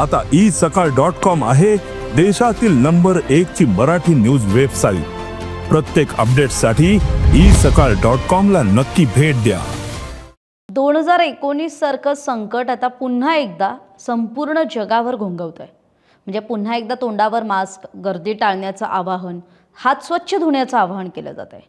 आता ई सकाळ dot com आहे देशातील नंबर एक ची मराठी न्यूज वेबसाईट. प्रत्येक अपडेटसाठी ई सकाळ डॉट कॉम ला नक्की भेट द्या. दोन हजार एकोणीस सारखं संकट आता पुन्हा एकदा संपूर्ण जगावर घोंगवत आहे म्हणजे पुन्हा एकदा तोंडावर मास्क गर्दी टाळण्याचं आवाहन हात स्वच्छ धुण्याचं आवाहन केलं जात आहे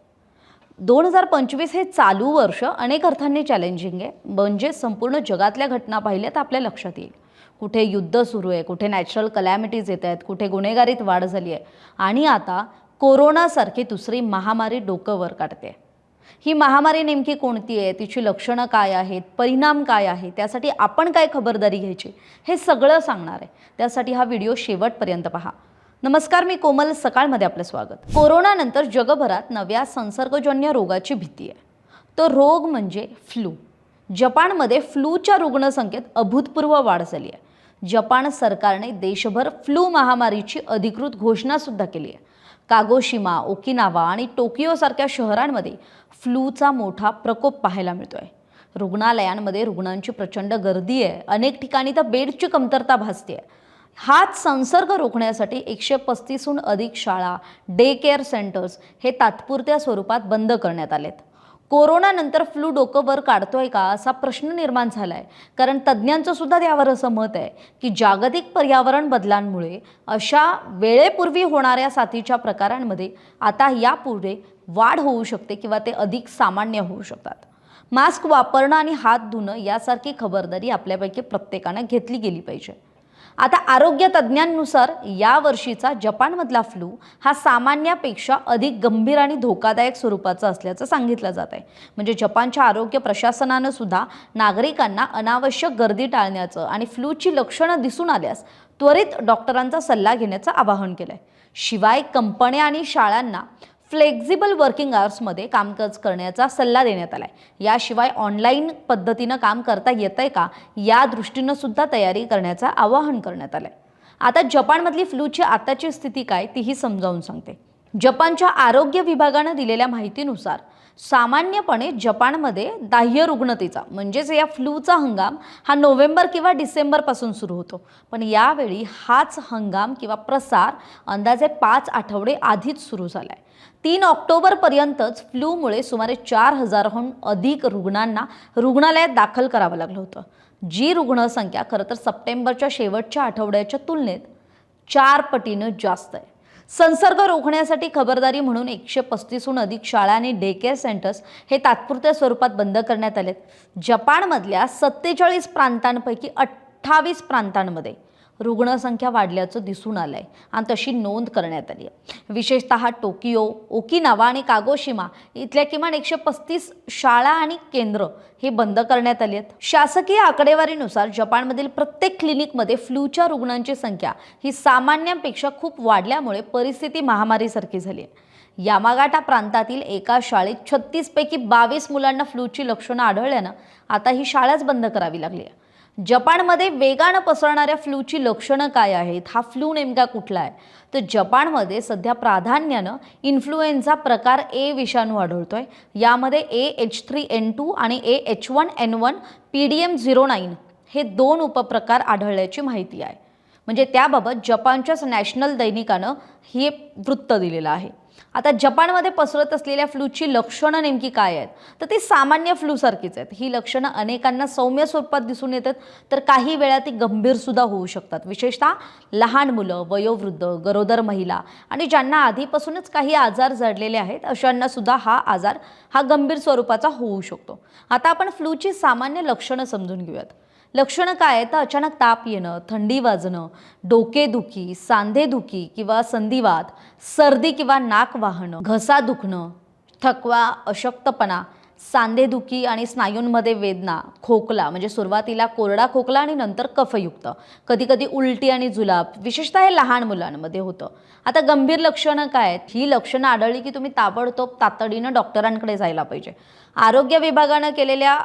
दोन हजार पंचवीस हे चालू वर्ष अनेक अर्थांनी चॅलेंजिंग आहे. म्हणजे संपूर्ण जगातल्या घटना पाहिल्या तर आपल्या लक्षात येईल. कुठे युद्ध सुरू आहे कुठे नॅचरल कलॅमिटीज येत आहेत कुठे गुन्हेगारीत वाढ झाली आहे. आणि आता कोरोनासारखी दुसरी महामारी डोकं वर काढते. ही महामारी नेमकी कोणती आहे तिची लक्षणं काय आहेत परिणाम काय आहे त्यासाठी आपण काय खबरदारी घ्यायची हे सगळं सांगणार आहे. त्यासाठी हा व्हिडिओ शेवटपर्यंत पहा. नमस्कार मी कोमल. सकाळमध्ये आपलं स्वागत. कोरोनानंतर जगभरात नव्या संसर्गजन्य रोगाची भीती आहे. तो रोग म्हणजे फ्लू. जपानमध्ये फ्लूच्या रुग्णसंख्येत अभूतपूर्व वाढ झाली आहे. जपान सरकारने देशभर फ्लू महामारीची अधिकृत घोषणासुद्धा केली आहे. कागोशिमा ओकिनावा आणि टोकियोसारख्या शहरांमध्ये फ्लूचा मोठा प्रकोप पाहायला मिळतो आहे रुग्णालयांमध्ये रुग्णांची प्रचंड गर्दी आहे. अनेक ठिकाणी तर बेडची कमतरता भासते आहे. हाच संसर्ग रोखण्यासाठी एकशे पस्तीसहून अधिक शाळा डे केअर सेंटर्स हे तात्पुरत्या स्वरूपात बंद करण्यात आलेत. कोरोनानंतर फ्लू डोकं वर काढतोय का असा प्रश्न निर्माण झाला आहे कारण तज्ज्ञांचं सुद्धा त्यावर असं मत आहे की जागतिक पर्यावरण बदलांमुळे अशा वेळेपूर्वी होणाऱ्या साथीच्या प्रकारांमध्ये आता यापुढे वाढ होऊ शकते किंवा ते अधिक सामान्य होऊ शकतात. मास्क वापरणं आणि हात धुणं यासारखी खबरदारी आपल्यापैकी प्रत्येकानं घेतली गेली पाहिजे. आता आरोग्य तज्ज्ञांनुसार या वर्षीचा जपानमधला फ्लू हा सामान्यापेक्षा अधिक गंभीर आणि धोकादायक स्वरूपाचा असल्याचं सांगितलं जात आहे. म्हणजे जपानच्या आरोग्य प्रशासनानं सुद्धा नागरिकांना अनावश्यक गर्दी टाळण्याचं आणि फ्लूची लक्षणं दिसून आल्यास त्वरित डॉक्टरांचा सल्ला घेण्याचं आवाहन केलं आहे शिवाय कंपन्या आणि शाळांना फ्लेक्झिबल वर्किंग आवर्समध्ये कामकाज करण्याचा सल्ला देण्यात आला आहे याशिवाय ऑनलाईन पद्धतीनं काम करता येतंय का या दृष्टीनं सुद्धा तयारी करण्याचं आवाहन करण्यात आलं आहे आता जपानमधली फ्लूची आताची स्थिती काय तीही समजावून सांगते. जपानच्या आरोग्य विभागानं दिलेल्या माहितीनुसार सामान्यपणे जपानमध्ये दाह्य रुग्णतेचा म्हणजेच या फ्लूचा हंगाम हा नोव्हेंबर किंवा डिसेंबरपासून सुरू होतो. पण यावेळी हाच हंगाम किंवा प्रसार अंदाजे पाच आठवडे आधीच सुरू झाला आहे तीन ऑक्टोबरपर्यंतच फ्लूमुळे सुमारे चार हजारहून अधिक रुग्णांना रुग्णालयात दाखल करावं लागलं होतं. जी रुग्णसंख्या खरं तर सप्टेंबरच्या शेवटच्या आठवड्याच्या तुलनेत चार पटीनं जास्त आहे. संसर्ग रोखण्यासाठी खबरदारी म्हणून एकशे पस्तीसहून अधिक शाळा आणि डे केअर सेंटर्स हे तात्पुरत्या स्वरूपात बंद करण्यात आलेत. जपानमधल्या सत्तेचाळीस प्रांतांपैकी अठ्ठावीस प्रांतांमध्ये रुग्णसंख्या वाढल्याचं दिसून आलं आहे आणि तशी नोंद करण्यात आली आहे. विशेषतः टोकियो ओकिनावा आणि कागोशिमा इथल्या किमान एकशे पस्तीस शाळा आणि केंद्र हे बंद करण्यात आली आहेत. शासकीय आकडेवारीनुसार जपानमधील प्रत्येक क्लिनिकमध्ये फ्लूच्या रुग्णांची संख्या ही सामान्यांपेक्षा खूप वाढल्यामुळे परिस्थिती महामारीसारखी झाली आहे. यामागाटा प्रांतातील एका शाळेत छत्तीसपैकी बावीस मुलांना फ्लूची लक्षणं आढळल्यानं आता ही शाळाच बंद करावी लागली आहे. जपानमध्ये वेगानं पसरणाऱ्या फ्लूची लक्षणं काय आहेत? हा फ्लू नेमका कुठला आहे? तर जपानमध्ये सध्या प्राधान्यानं इन्फ्लुएन्झा प्रकार ए विषाणू आढळतोय. यामध्ये A H three N two आणि A H one N one P D M zero nine हे दोन उपप्रकार आढळल्याची माहिती आहे. म्हणजे त्याबाबत जपानच्याच नॅशनल दैनिकानं हे वृत्त दिलेलं आहे. आता जपानमध्ये पसरत असलेल्या फ्लूची लक्षणं नेमकी काय आहेत? तर ती सामान्य फ्लूसारखीच आहेत. ही लक्षणं अनेकांना सौम्य स्वरूपात दिसून येतात तर काही वेळा ती गंभीरसुद्धा होऊ शकतात. विशेषतः लहान मुलं वयोवृद्ध गरोदर महिला आणि ज्यांना आधीपासूनच काही आजार जडलेले आहेत अशांना सुद्धा हा आजार हा गंभीर स्वरूपाचा होऊ शकतो. आता आपण फ्लूची सामान्य लक्षणं समजून घेऊयात. लक्षणं काय तर अचानक ताप येणं थंडी वाजणं डोकेदुखी सांधेदुखी किंवा संधिवात सर्दी किंवा नाक वाहणं घसा दुखणं थकवा अशक्तपणा सांधेदुखी आणि स्नायूंमध्ये वेदना खोकला म्हणजे सुरुवातीला कोरडा खोकला आणि नंतर कफयुक्त. कधीकधी उलटी आणि जुलाब विशेषतः हे लहान मुलांमध्ये होतं. आता गंभीर लक्षणं काय आहेत? ही लक्षणं आढळली की तुम्ही ताबडतोब तातडीनं डॉक्टरांकडे जायला पाहिजे. आरोग्य विभागानं केलेल्या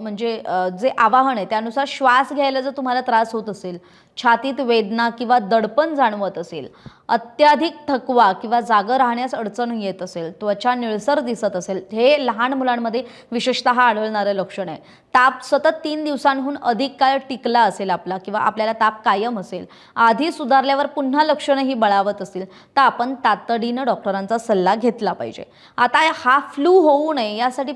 म्हणजे जे आवाहन आहे त्यानुसार श्वास घ्यायला जर तुम्हाला त्रास होत असेल छातीत वेदना किंवा दडपण जाणवत असेल अत्याधिक थकवा किंवा जागं राहण्यास अडचण येत असेल त्वचा निळसर दिसत असेल हे लहान मुलांमध्ये विशेषत विशेषतः आढळणारं लक्षण आहे. ताप सतत तीन दिवसांहून अधिक काळ टिकला असेल आपला किंवा आपल्याला ताप कायम असेल आधी सुधारल्यावर पुन्हा लक्षणं ही बळावत असतील तर आपण तातडीनं डॉक्टरांचा सल्ला घेतला पाहिजे. आता हा फ्लू होऊ नये यासाठी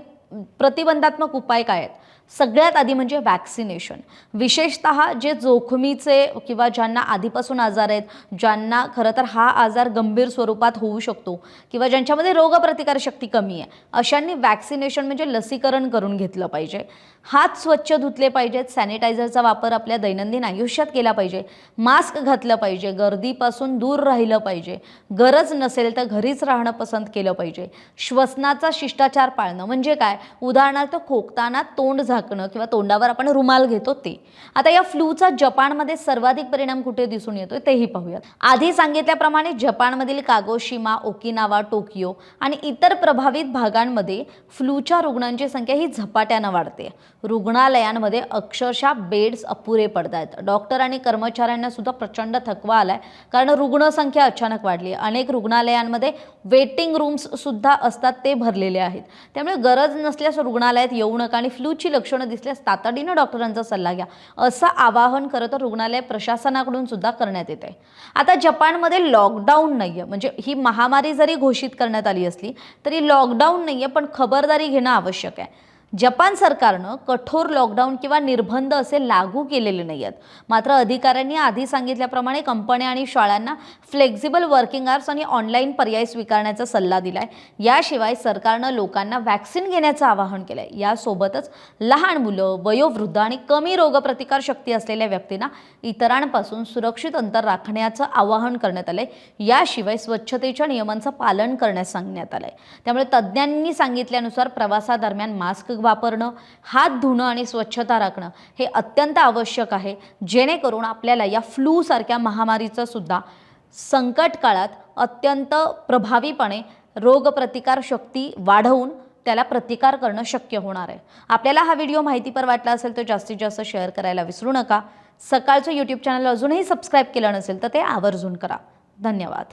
प्रतिबंधात्मक उपाय काय आहेत? सगळ्यात आधी म्हणजे वॅक्सिनेशन विशेषतः जे जोखमीचे किंवा ज्यांना आधीपासून आजार आहेत ज्यांना खरं तर हा आजार गंभीर स्वरूपात होऊ शकतो किंवा ज्यांच्यामध्ये रोगप्रतिकारशक्ती कमी आहे अशांनी वॅक्सिनेशन म्हणजे लसीकरण करून घेतलं पाहिजे. हात स्वच्छ धुतले पाहिजेत सॅनिटायझरचा वापर आपल्या दैनंदिन आयुष्यात केला पाहिजे मास्क घातलं पाहिजे गर्दीपासून दूर राहिलं पाहिजे गरज नसेल तर घरीच राहणं पसंत केलं पाहिजे. श्वसनाचा शिष्टाचार पाळणं म्हणजे काय? उदाहरणार्थ खोकताना तोंड झाकणं किंवा तोंडावर आपण रुमाल घेतो ते. आता या फ्लूचा जपानमध्ये सर्वाधिक परिणाम कुठे दिसून येतोय तेही पाहूयात. आधी सांगितल्याप्रमाणे जपानमधील कागोशिमा ओकिनावा टोकियो आणि इतर प्रभावित भागांमध्ये फ्लूच्या रुग्णांची संख्या ही झपाट्यानं वाढते. रुग्णालयांमध्ये अक्षरशः बेड्स अपुरे पडत आहेत डॉक्टर आणि कर्मचाऱ्यांना सुद्धा प्रचंड थकवा आलाय कारण रुग्णसंख्या अचानक वाढली. आहे अनेक रुग्णालयांमध्ये वेटिंग रूम्स सुद्धा असतात ते भरलेले आहेत. त्यामुळे गरज नसल्यास रुग्णालयात येऊ नका आणि फ्लूची लक्षणं दिसल्यास तातडीनं डॉक्टरांचा सल्ला घ्या. असं आवाहन खरं तर रुग्णालय प्रशासनाकडून सुद्धा करण्यात येत आहे. आता जपानमध्ये लॉकडाऊन नाही आहे म्हणजे ही महामारी जरी घोषित करण्यात आली असली तरी लॉकडाऊन नाही आहे पण खबरदारी घेणं आवश्यक आहे. जपान सरकारनं कठोर लॉकडाऊन किंवा निर्बंध असे लागू केलेले नाही आहेत मात्र अधिकाऱ्यांनी आधी सांगितल्याप्रमाणे कंपन्या आणि शाळांना फ्लेक्झिबल वर्किंग आवर्स आणि ऑनलाईन पर्याय स्वीकारण्याचा सल्ला दिलाय. याशिवाय सरकारनं लोकांना व्हॅक्सिन घेण्याचं आवाहन केलं आहे यासोबतच लहान मुलं वयोवृद्ध आणि कमी रोगप्रतिकार शक्ती असलेल्या व्यक्तींना इतरांपासून सुरक्षित अंतर राखण्याचं आवाहन करण्यात आलंय. याशिवाय स्वच्छतेच्या नियमांचं पालन करण्यास सांगण्यात आलं आहे त्यामुळे तज्ज्ञांनी सांगितल्यानुसार प्रवासादरम्यान मास्क वापरणं हात धुणं आणि स्वच्छता राखणं हे अत्यंत आवश्यक आहे. जेणेकरून आपल्याला या फ्लूसारख्या महामारीचं सुद्धा संकट काळात अत्यंत प्रभावीपणे रोगप्रतिकार शक्ती वाढवून त्याला प्रतिकार करणं शक्य होणार आहे. आपल्याला हा व्हिडिओ माहितीपर वाटला असेल तर जास्तीत जास्त शेअर करायला विसरू नका. सकाळचं यूट्यूब चॅनल अजूनही सबस्क्राईब केलं नसेल तर ते आवर्जून करा. धन्यवाद.